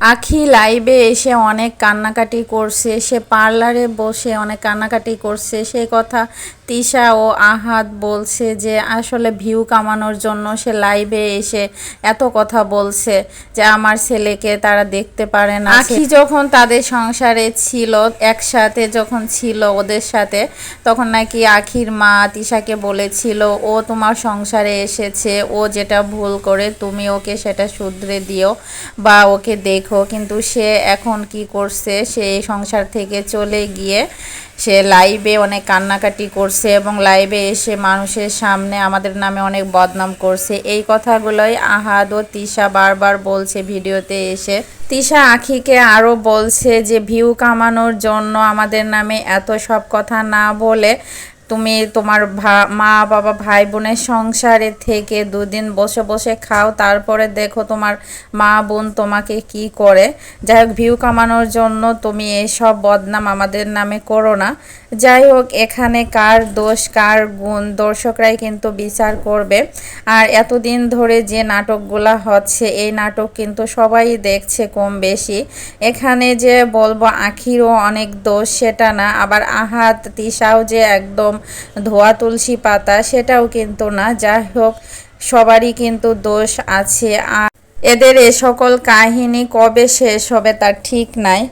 আখি লাইভে এসে অনেক কান্নাকাটি করছে সে পার্লারে বসে অনেক কান্নাকাটি করছে। সেই কথা তিশা ও আহাত বলছে যে আসলে ভিউ কামানোর জন্য সে লাইভে এসে এত কথা বলছে যে আমার ছেলেকে তারা দেখতে পারে না। আখি যখন তাদের সংসারে ছিল একসাথে যখন ছিল ওদের সাথে তখন নাকি আখির মা তিশাকে বলেছিল ও তোমার সংসারে এসেছে ও যেটা ভুল করে তুমি ওকে সেটা শুধরে দিও বা ওকে দেখো। কিন্তু সে এখন কি করছে? সে সংসার থেকে চলে গিয়ে সে লাইভে অনেক কান্নাকাটি করছে এবং লাইভে এসে মানুষের সামনে আমাদের নামে অনেক বদনাম করছে। এই কথাগুলোই আহাদ ও তিশা বারবার বলছে ভিডিওতে এসে। তিশা আখিকে আরও বলছে যে, ভিউ কামানোর জন্য আমাদের নামে এত সব কথা না বলে তুমি তোমার মা, বাবা, ভাই বোনের সংসারে থেকে দুদিন বসে বসে খাও, তারপরে দেখো তোমার মা বোন তোমাকে কি করে। যাই হোক, ভিউ কামানোর জন্য তুমি এসব বদনাম আমাদের নামে করো না। যাই হোক, এখানে কার দোষ, কার গুণ, দর্শকরাই কিন্তু বিচার করবে। আর এতদিন ধরে যে নাটকগুলা হচ্ছে, এই নাটক কিন্তু সবাই দেখছে কম বেশি। এখানে যে বলব, আখিরও অনেক দোষ, সেটা না। আবার আহাত, তিশাও যে একদম ধোয়া তুলসী পাতা সেটাও কিন্তু না। যাই হোক, সবারই কিন্তু দোষ আছে। আর এদের এ সকল কাহিনী কবে শেষ হবে তার ঠিক নাই।